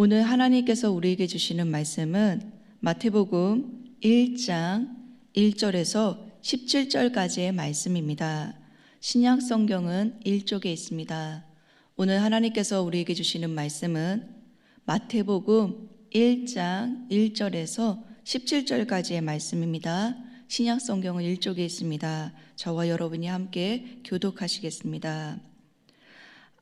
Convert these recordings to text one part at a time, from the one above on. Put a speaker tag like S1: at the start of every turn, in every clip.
S1: 오늘 하나님께서 우리에게 주시는 말씀은 마태복음 1장 1절에서 17절까지의 말씀입니다. 신약 성경은 1쪽에 있습니다. 오늘 하나님께서 우리에게 주시는 말씀은 마태복음 1장 1절에서 17절까지의 말씀입니다. 신약 성경은 1쪽에 있습니다. 저와 여러분이 함께 교독하시겠습니다.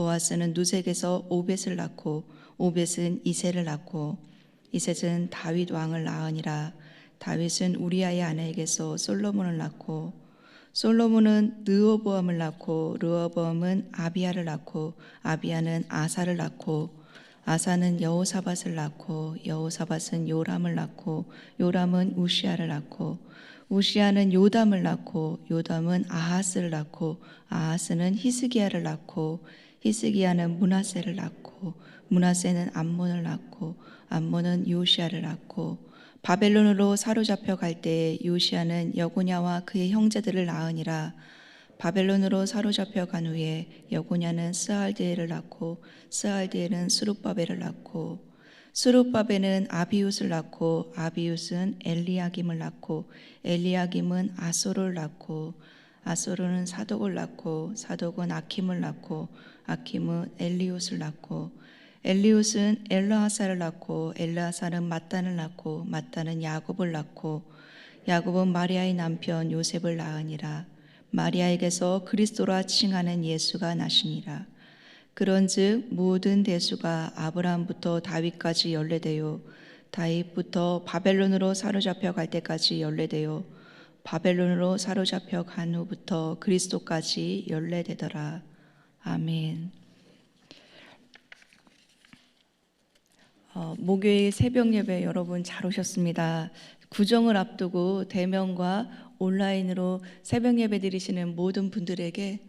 S1: 보아스는 누색에서 오벳을 낳고 오벳은 이세를 낳고 이셋은 다윗 왕을 낳으니라. 다윗은 우리아의 아내에게서 솔로몬을 낳고 솔로몬은 르호보암을 낳고 르호보암은 아비야를 낳고 아비야는 아사를 낳고 아사는 여호사밧을 낳고 여호사밧은 요람을 낳고 요람은 우시아를 낳고 우시아는 요담을 낳고 요담은 아하스를 낳고 아하스는 히스기야를 낳고 히스기야는 문하세를 낳고 문하세는 암몬을 낳고 암몬은 요시아를 낳고 바벨론으로 사로잡혀 갈 때에 요시아는 여고냐와 그의 형제들을 낳으니라. 바벨론으로 사로잡혀 간 후에 여고냐는 스알드엘을 낳고 스알드엘은 수룹바벨을 낳고 수룹바벨은 아비웃을 낳고 아비웃은 엘리야김을 낳고 엘리야김은 아소를 낳고 아소르는 사독을 낳고 사독은 아킴을 낳고 아킴은 엘리웃을 낳고 엘리웃은 엘라하사를 낳고 엘라하사는 마단을 낳고 마단은 야곱을 낳고 야곱은 마리아의 남편 요셉을 낳으니라. 마리아에게서 그리스도라 칭하는 예수가 나시니라. 그런즉 모든 대수가 아브라함부터 다윗까지 연례되요 다윗부터 바벨론으로 사로잡혀 갈 때까지 연례되요 바벨론으로 사로잡혀 간 후부터 그리스도까지 연례되더라 아멘. 어, 목요일 새벽 예배 여러분 잘 오셨습니다. 구정을 앞두고 대면과 온라인으로 새벽 예배 드리시는 모든 분들에게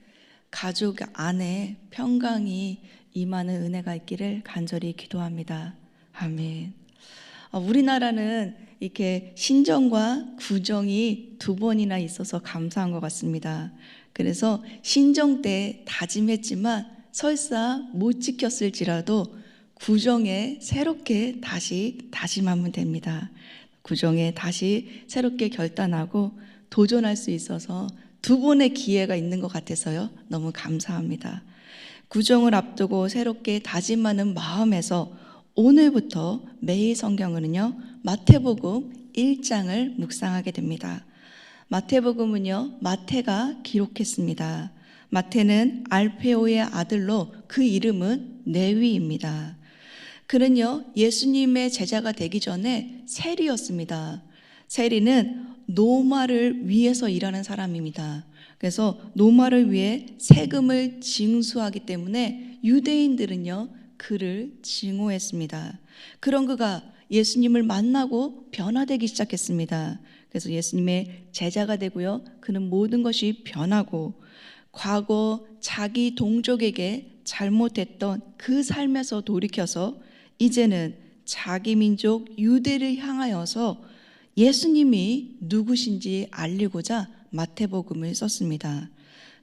S1: 가족 안에 평강이 임하는 은혜가 있기를 간절히 기도합니다. 아멘. 어, 우리나라는 이렇게 신정과 구정이 두 번이나 있어서 감사한 것 같습니다. 그래서 신정 때 다짐했지만 설사 못 지켰을지라도 구정에 새롭게 다시 다짐하면 됩니다. 구정에 다시 새롭게 결단하고 도전할 수 있어서 두 번의 기회가 있는 것 같아서요. 너무 감사합니다. 구정을 앞두고 새롭게 다짐하는 마음에서 오늘부터 매일 성경은요, 마태복음 1장을 묵상하게 됩니다. 마태복음은요, 마태가 기록했습니다. 마태는 알페오의 아들로 그 이름은 네위입니다. 그는요, 예수님의 제자가 되기 전에 세리였습니다. 세리는 노마를 위해서 일하는 사람입니다. 그래서 노마를 위해 세금을 징수하기 때문에 유대인들은요, 그를 증오했습니다. 그런 그가 예수님을 만나고 변화되기 시작했습니다. 그래서 예수님의 제자가 되고요. 그는 모든 것이 변하고 과거 자기 동족에게 잘못했던 그 삶에서 돌이켜서 이제는 자기 민족 유대를 향하여서 예수님이 누구신지 알리고자 마태복음을 썼습니다.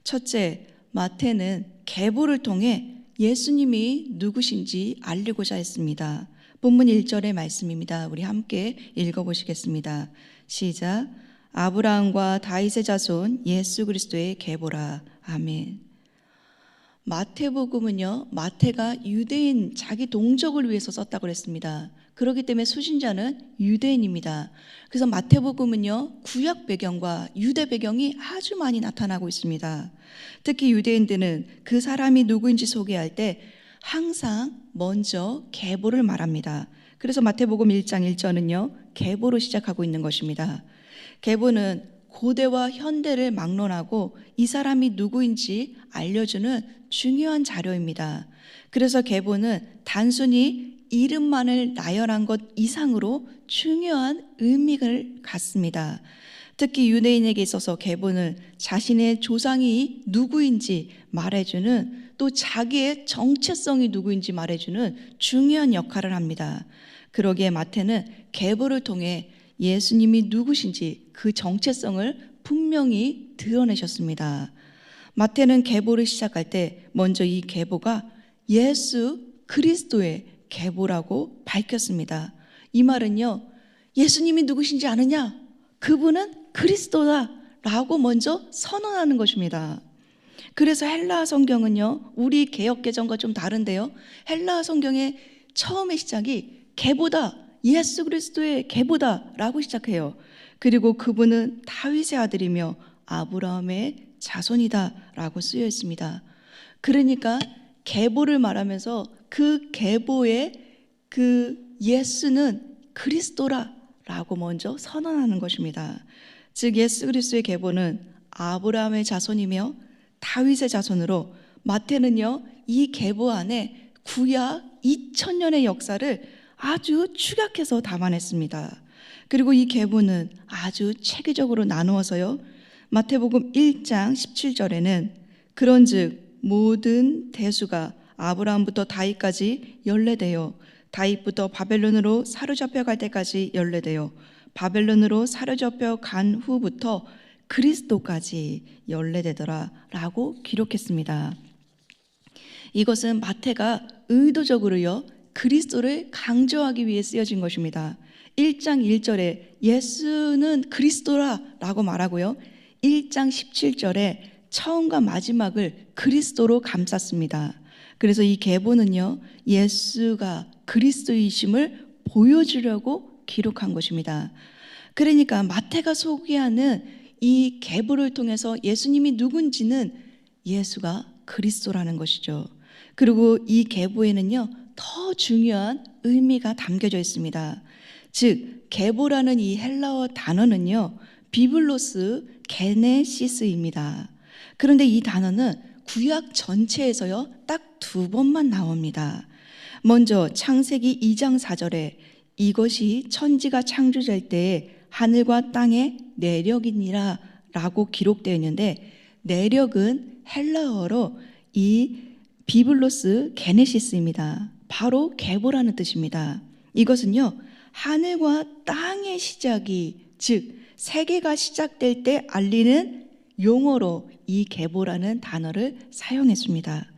S1: 첫째, 마태는 계보를 통해 예수님이 누구신지 알리고자 했습니다. 본문 1절의 말씀입니다. 우리 함께 읽어보시겠습니다. 시작. 아브라함과 다윗의 자손 예수 그리스도의 계보라. 아멘. 마태복음은요, 마태가 유대인 자기 동족을 위해서 썼다고 그랬습니다. 그렇기 때문에 수신자는 유대인입니다. 그래서 마태복음은요, 구약 배경과 유대 배경이 아주 많이 나타나고 있습니다. 특히 유대인들은 그 사람이 누구인지 소개할 때 항상 먼저 계보를 말합니다. 그래서 마태복음 1장 1절은요, 계보로 시작하고 있는 것입니다. 계보는 고대와 현대를 막론하고 이 사람이 누구인지 알려주는 중요한 자료입니다. 그래서 계보는 단순히 이름만을 나열한 것 이상으로 중요한 의미를 갖습니다. 특히 유대인에게 있어서 계보는 자신의 조상이 누구인지 말해주는 또 자기의 정체성이 누구인지 말해주는 중요한 역할을 합니다. 그러기에 마태는 계보를 통해 예수님이 누구신지 그 정체성을 분명히 드러내셨습니다. 마태는 계보를 시작할 때 먼저 이 계보가 예수 그리스도의 계보라고 밝혔습니다. 이 말은요, 예수님이 누구신지 아느냐? 그분은 그리스도다 라고 먼저 선언하는 것입니다. 그래서 헬라 성경은요, 우리 개혁 개정과 좀 다른데요. 헬라 성경의 처음의 시작이 개보다 예수 그리스도의 개보다라고 시작해요. 그리고 그분은 다윗의 아들이며 아브라함의 자손이다라고 쓰여 있습니다. 그러니까 계보를 말하면서 그 계보의 그 예수는 그리스도라라고 먼저 선언하는 것입니다. 즉 예수 그리스도의 계보는 아브라함의 자손이며 다윗의 자손으로 마태는요 이 계보 안에 구약 2000년의 역사를 아주 축약해서 담아냈습니다. 그리고 이 계보는 아주 체계적으로 나누어서요 마태복음 1장 17절에는 그런즉 모든 대수가 아브라함부터 다윗까지 연례되어 다윗부터 바벨론으로 사로잡혀 갈 때까지 연례되어 바벨론으로 사로잡혀 간 후부터 그리스도까지 연례되더라라고 기록했습니다. 이것은 마태가 의도적으로요 그리스도를 강조하기 위해 쓰여진 것입니다. 1장 1절에 예수는 그리스도라라고 말하고요. 1장 17절에 처음과 마지막을 그리스도로 감쌌습니다. 그래서 이 계보는요, 예수가 그리스도이심을 보여주려고 기록한 것입니다. 그러니까 마태가 소개하는 이 계보를 통해서 예수님이 누군지는 예수가 그리스도라는 것이죠. 그리고 이 계보에는요, 더 중요한 의미가 담겨져 있습니다. 즉, 계보라는 이 헬라어 단어는요, 비블로스 게네시스입니다. 그런데 이 단어는 구약 전체에서요, 딱 두 번만 나옵니다. 먼저 창세기 2장 4절에 이것이 천지가 창조될 때에 하늘과 땅의 내력이니라 라고 기록되어 있는데 내력은 헬라어로 이 비블로스 게네시스입니다. 바로 계보라는 뜻입니다. 이것은요, 하늘과 땅의 시작이, 즉, 세계가 시작될 때 알리는 용어로 이 계보라는 단어를 사용했습니다.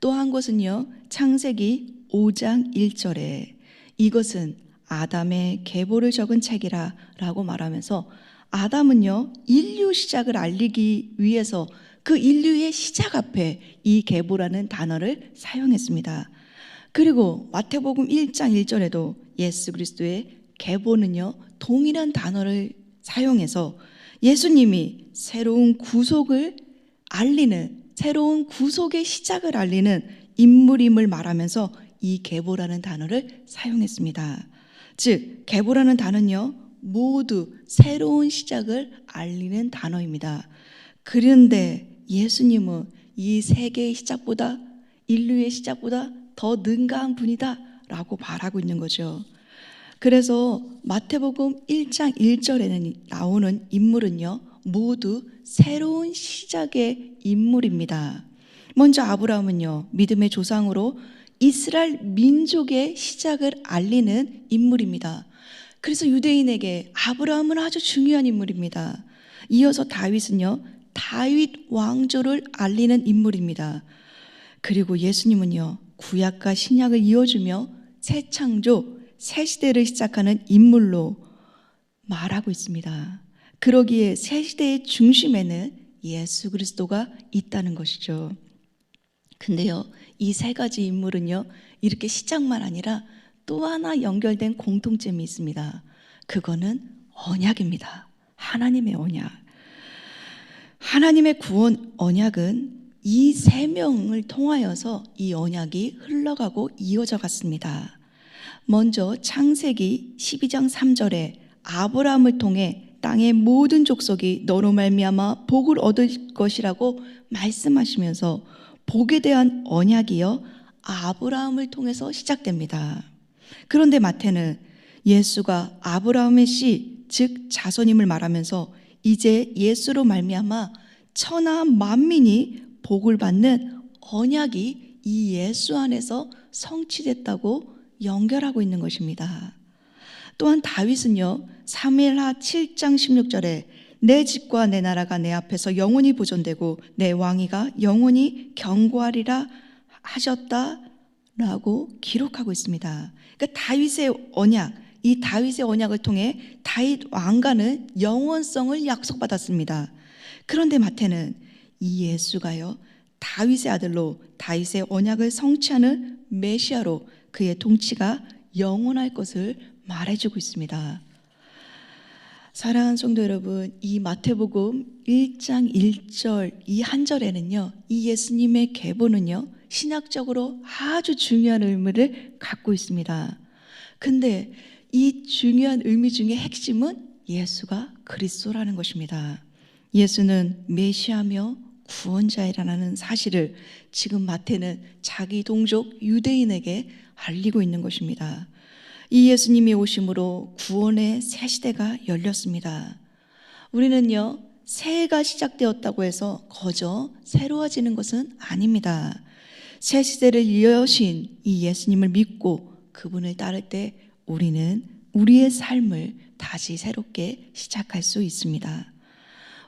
S1: 또 한 곳은요, 창세기 5장 1절에 이것은 아담의 계보를 적은 책이라 라고 말하면서 아담은요, 인류 시작을 알리기 위해서 그 인류의 시작 앞에 이 계보라는 단어를 사용했습니다. 그리고 마태복음 1장 1절에도 예수 그리스도의 계보는요, 동일한 단어를 사용해서 예수님이 새로운 구속을 알리는 새로운 구속의 시작을 알리는 인물임을 말하면서 이 계보라는 단어를 사용했습니다. 즉, 계보라는 단어는요, 모두 새로운 시작을 알리는 단어입니다. 그런데 예수님은 이 세계의 시작보다 인류의 시작보다 더 능가한 분이다 라고 말하고 있는 거죠. 그래서 마태복음 1장 1절에는 나오는 인물은요, 모두 새로운 시작의 인물입니다. 먼저 아브라함은요, 믿음의 조상으로 이스라엘 민족의 시작을 알리는 인물입니다. 그래서 유대인에게 아브라함은 아주 중요한 인물입니다. 이어서 다윗은요, 다윗 왕조를 알리는 인물입니다. 그리고 예수님은요, 구약과 신약을 이어주며 새 창조, 새 시대를 시작하는 인물로 말하고 있습니다. 그러기에 새 시대의 중심에는 예수 그리스도가 있다는 것이죠. 근데요, 이 세 가지 인물은요, 이렇게 시작만 아니라 또 하나 연결된 공통점이 있습니다. 그거는 언약입니다. 하나님의 언약. 하나님의 구원 언약은 이 세 명을 통하여서 이 언약이 흘러가고 이어져 갔습니다. 먼저 창세기 12장 3절에 아브라함을 통해 땅의 모든 족속이 너로 말미암아 복을 얻을 것이라고 말씀하시면서 복에 대한 언약이요 아브라함을 통해서 시작됩니다. 그런데 마태는 예수가 아브라함의 씨, 즉 자손임을 말하면서 이제 예수로 말미암아 천하 만민이 복을 받는 언약이 이 예수 안에서 성취됐다고 연결하고 있는 것입니다. 또한 다윗은요. 사무엘하 7장 16절에 내 집과 내 나라가 내 앞에서 영원히 보존되고 내 왕위가 영원히 경고하리라 하셨다라고 기록하고 있습니다. 그러니까 다윗의 언약, 이 다윗의 언약을 통해 다윗 왕가는 영원성을 약속받았습니다. 그런데 마태는 이 예수가요. 다윗의 아들로 다윗의 언약을 성취하는 메시아로 그의 통치가 영원할 것을 말해주고 있습니다. 사랑하는 성도 여러분, 이 마태복음 1장 1절 이 한 절에는요, 이 예수님의 계보는요, 신학적으로 아주 중요한 의미를 갖고 있습니다. 근데 이 중요한 의미 중에 핵심은 예수가 그리스도라는 것입니다. 예수는 메시아며 구원자이라는 사실을 지금 마태는 자기 동족 유대인에게 알리고 있는 것입니다. 이 예수님이 오심으로 구원의 새 시대가 열렸습니다. 우리는요, 새해가 시작되었다고 해서 거저 새로워지는 것은 아닙니다. 새 시대를 여신 이 예수님을 믿고 그분을 따를 때 우리는 우리의 삶을 다시 새롭게 시작할 수 있습니다.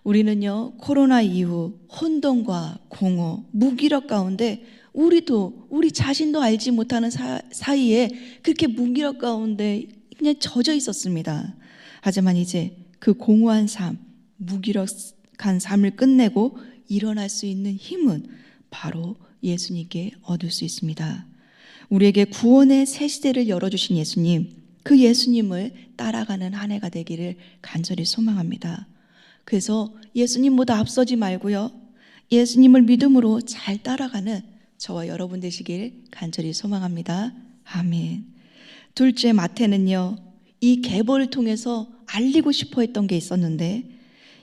S1: 우리는요, 코로나 이후 혼돈과 공허, 무기력 가운데 우리도, 우리 자신도 알지 못하는 사, 사이에 그렇게 무기력 가운데 그냥 젖어 있었습니다. 하지만 이제 그 공허한 삶, 무기력한 삶을 끝내고 일어날 수 있는 힘은 바로 예수님께 얻을 수 있습니다. 우리에게 구원의 새 시대를 열어주신 예수님, 그 예수님을 따라가는 한 해가 되기를 간절히 소망합니다. 그래서 예수님보다 앞서지 말고요. 예수님을 믿음으로 잘 따라가는 저와 여러분 되시길 간절히 소망합니다. 아멘. 둘째 마태는요. 이 계보를 통해서 알리고 싶어 했던 게 있었는데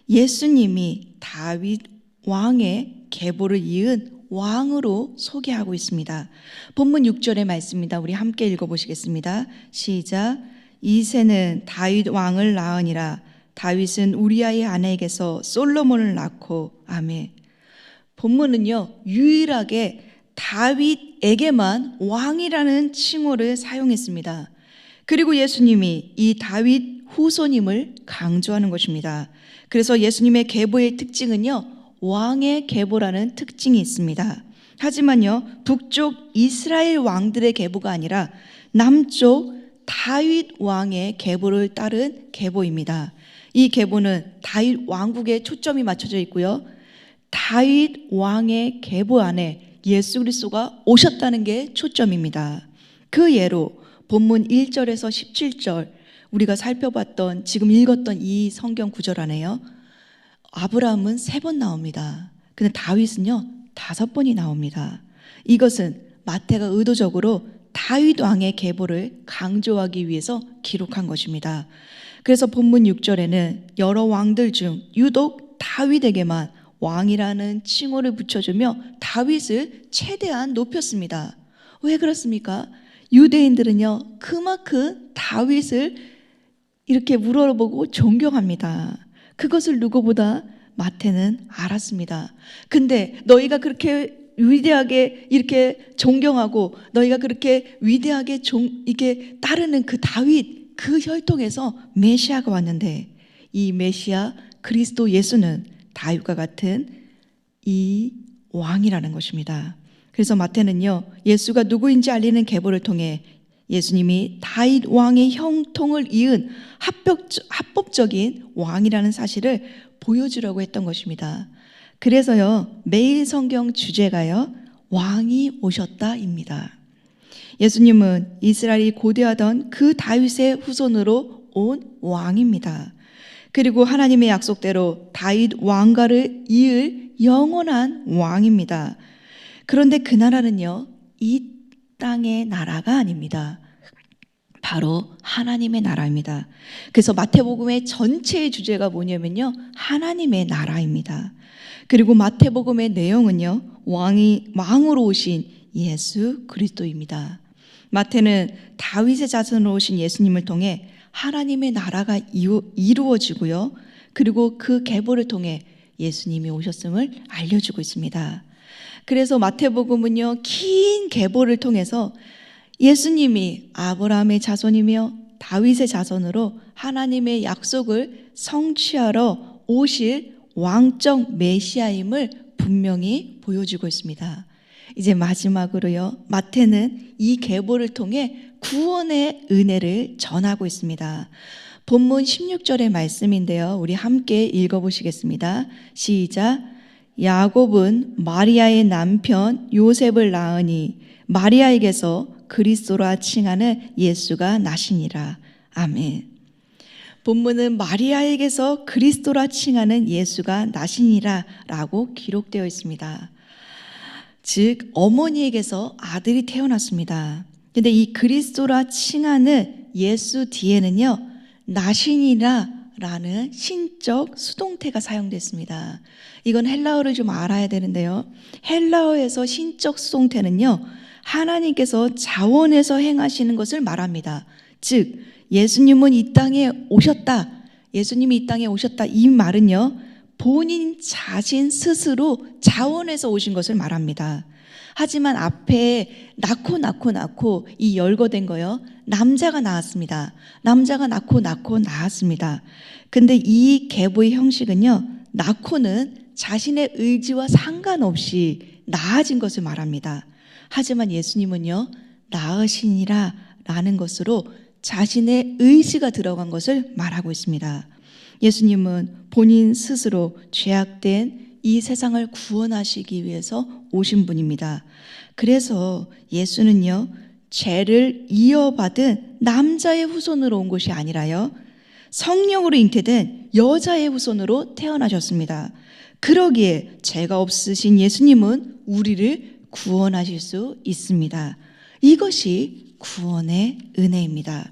S1: 예수님이 다윗 왕의 계보를 이은 왕으로 소개하고 있습니다. 본문 6절의 말씀입니다. 우리 함께 읽어 보시겠습니다. 시작. 이세는 다윗 왕을 낳으니라 다윗은 우리아의 아내에게서 솔로몬을 낳고 아멘. 본문은요. 유일하게 다윗에게만 왕이라는 칭호를 사용했습니다. 그리고 예수님이 이 다윗 후손임을 강조하는 것입니다. 그래서 예수님의 계보의 특징은요. 왕의 계보라는 특징이 있습니다. 하지만요. 북쪽 이스라엘 왕들의 계보가 아니라 남쪽 다윗 왕의 계보를 따른 계보입니다. 이 계보는 다윗 왕국에 초점이 맞춰져 있고요. 다윗 왕의 계보 안에 예수 그리스도가 오셨다는 게 초점입니다. 그 예로 본문 1절에서 17절 우리가 살펴봤던 지금 읽었던 이 성경 구절 안에요. 아브라함은 세 번 나옵니다. 근데 다윗은요. 다섯 번이 나옵니다. 이것은 마태가 의도적으로 다윗 왕의 계보를 강조하기 위해서 기록한 것입니다. 그래서 본문 6절에는 여러 왕들 중 유독 다윗에게만 왕이라는 칭호를 붙여주며 다윗을 최대한 높였습니다. 왜 그렇습니까? 유대인들은요, 그만큼 다윗을 이렇게 물어보고 존경합니다. 그것을 누구보다 마태는 알았습니다. 근데 너희가 그렇게 위대하게 이렇게 존경하고 너희가 그렇게 위대하게 종, 이게 따르는 그 다윗 그 혈통에서 메시아가 왔는데 이 메시아 그리스도 예수는 다윗과 같은 이 왕이라는 것입니다. 그래서 마태는요 예수가 누구인지 알리는 계보를 통해 예수님이 다윗 왕의 형통을 이은 합법, 합법적 인 왕이라는 사실을 보여주려고 했던 것입니다. 그래서요, 매일 성경 주제가요, 왕이 오셨다입니다. 예수님은 이스라엘이 고대하던 그 다윗의 후손으로 온 왕입니다. 그리고 하나님의 약속대로 다윗 왕가를 이을 영원한 왕입니다. 그런데 그 나라는요, 이 땅의 나라가 아닙니다. 바로 하나님의 나라입니다. 그래서 마태복음의 전체의 주제가 뭐냐면요. 하나님의 나라입니다. 그리고 마태복음의 내용은요. 왕이 왕으로 오신 예수 그리스도입니다. 마태는 다윗의 자손으로 오신 예수님을 통해 하나님의 나라가 이루- 이루어지고요. 그리고 그 계보를 통해 예수님이 오셨음을 알려주고 있습니다. 그래서 마태복음은요, 긴 계보를 통해서 예수님이 아브라함의 자손이며 다윗의 자손으로 하나님의 약속을 성취하러 오실 왕적 메시아임을 분명히 보여주고 있습니다. 이제 마지막으로요. 마태는 이 계보를 통해 구원의 은혜를 전하고 있습니다. 본문 16절의 말씀인데요. 우리 함께 읽어 보시겠습니다. 시작. 야곱은 마리아의 남편 요셉을 낳으니 마리아에게서 그리스도라 칭하는 예수가 나시니라. 아멘. 본문은 마리아에게서 그리스도라 칭하는 예수가 나시니라 라고 기록되어 있습니다. 즉 어머니에게서 아들이 태어났습니다. 근데 이 그리스도라 칭하는 예수 뒤에는요 나신이라 라는 신적 수동태가 사용됐습니다. 이건 헬라어를 좀 알아야 되는데요. 헬라어에서 신적 수동태는요 하나님께서 자원에서 행하시는 것을 말합니다. 즉 예수님은 이 땅에 오셨다. 예수님이 이 땅에 오셨다. 이 말은요 본인 자신 스스로 자원에서 오신 것을 말합니다. 하지만 앞에 낳고 낳고 낳고 이 열거된 거요. 남자가 나왔습니다. 남자가 낳고 낳고 나왔습니다. 근데 이 계보의 형식은요. 낳고는 자신의 의지와 상관없이 나아진 것을 말합니다. 하지만 예수님은요. 나으시니라 라는 것으로 자신의 의지가 들어간 것을 말하고 있습니다. 예수님은 본인 스스로 죄악된 이 세상을 구원하시기 위해서 오신 분입니다. 그래서 예수는요, 죄를 이어받은 남자의 후손으로 온 것이 아니라요, 성령으로 잉태된 여자의 후손으로 태어나셨습니다. 그러기에 죄가 없으신 예수님은 우리를 구원하실 수 있습니다. 이것이 구원의 은혜입니다.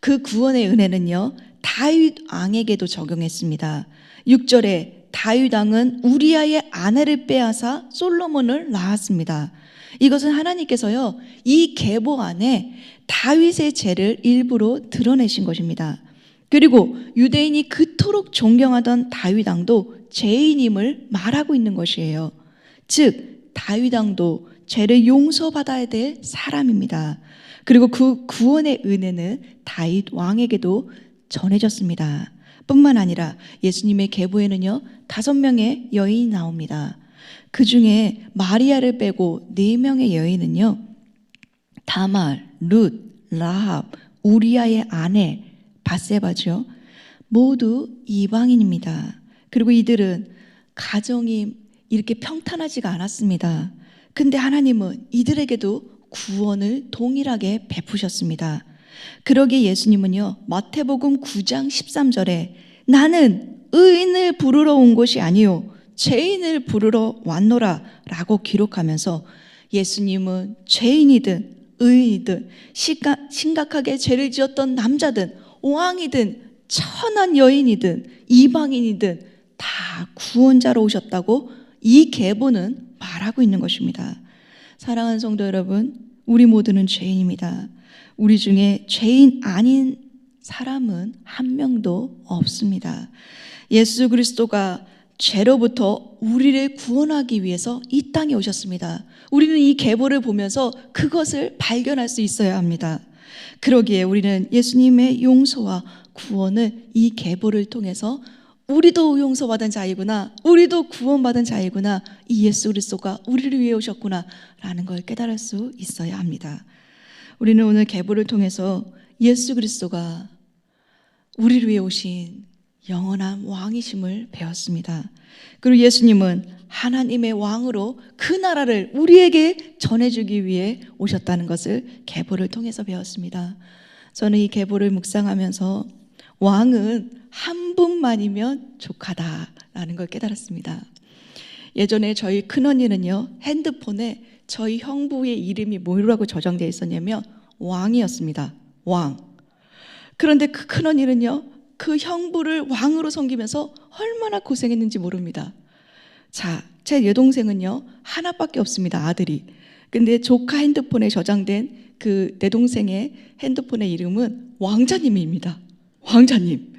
S1: 그 구원의 은혜는요, 다윗 왕에게도 적용했습니다. 6절에 다윗 왕은 우리아의 아내를 빼앗아 솔로몬을 낳았습니다. 이것은 하나님께서요, 이 계보 안에 다윗의 죄를 일부러 드러내신 것입니다. 그리고 유대인이 그토록 존경하던 다윗 왕도 죄인임을 말하고 있는 것이에요. 즉 다윗 왕도 죄를 용서받아야 될 사람입니다. 그리고 그 구원의 은혜는 다윗 왕에게도 전해졌습니다. 뿐만 아니라 예수님의 계보에는요, 다섯 명의 여인이 나옵니다. 그 중에 마리아를 빼고 네 명의 여인은요, 다말, 룻, 라합, 우리아의 아내, 바세바죠. 모두 이방인입니다. 그리고 이들은 가정이 이렇게 평탄하지가 않았습니다. 근데 하나님은 이들에게도 구원을 동일하게 베푸셨습니다. 그러기에 예수님은요, 마태복음 9장 13절에 나는 의인을 부르러 온 것이 아니요, 죄인을 부르러 왔노라 라고 기록하면서 예수님은 죄인이든 의인이든 심각하게 죄를 지었던 남자든 왕이든 천한 여인이든 이방인이든 다 구원자로 오셨다고 이 계보는 말하고 있는 것입니다. 사랑하는 성도 여러분, 우리 모두는 죄인입니다. 우리 중에 죄인 아닌 사람은 한 명도 없습니다. 예수 그리스도가 죄로부터 우리를 구원하기 위해서 이 땅에 오셨습니다. 우리는 이 계보를 보면서 그것을 발견할 수 있어야 합니다. 그러기에 우리는 예수님의 용서와 구원을 이 계보를 통해서 우리도 용서받은 자이구나, 우리도 구원받은 자이구나, 이 예수 그리스도가 우리를 위해 오셨구나라는 걸 깨달을 수 있어야 합니다. 우리는 오늘 계보를 통해서 예수 그리스도가 우리를 위해 오신 영원한 왕이심을 배웠습니다. 그리고 예수님은 하나님의 왕으로 그 나라를 우리에게 전해주기 위해 오셨다는 것을 계보를 통해서 배웠습니다. 저는 이 계보를 묵상하면서 왕은 한 분만이면 족하다라는 걸 깨달았습니다. 예전에 저희 큰언니는요, 핸드폰에 저희 형부의 이름이 뭐라고 저장되어 있었냐면 왕이었습니다. 왕. 그런데 그 큰언니는요, 그 형부를 왕으로 섬기면서 얼마나 고생했는지 모릅니다. 자, 제 여동생은요, 하나밖에 없습니다, 아들이. 근데 조카 핸드폰에 저장된 그 내 동생의 핸드폰의 이름은 왕자님입니다. 왕자님.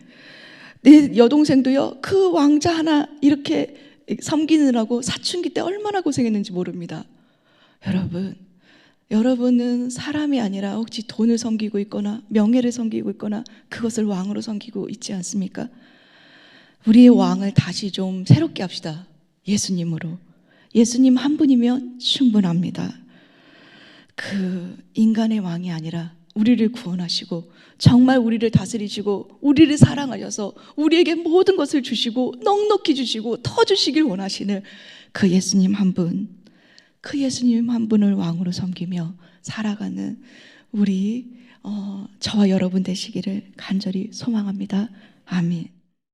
S1: 내 여동생도요, 그 왕자 하나 이렇게 섬기느라고 사춘기 때 얼마나 고생했는지 모릅니다. 여러분, 여러분은 사람이 아니라 혹시 돈을 섬기고 있거나 명예를 섬기고 있거나 그것을 왕으로 섬기고 있지 않습니까? 우리의 왕을 다시 좀 새롭게 합시다. 예수님으로. 예수님 한 분이면 충분합니다. 그 인간의 왕이 아니라 우리를 구원하시고 정말 우리를 다스리시고 우리를 사랑하셔서 우리에게 모든 것을 주시고 넉넉히 주시고 더 주시길 원하시는 그 예수님 한 분, 그 예수님 한 분을 왕으로 섬기며 살아가는 우리 어, 저와 여러분 되시기를 간절히 소망합니다. 아멘.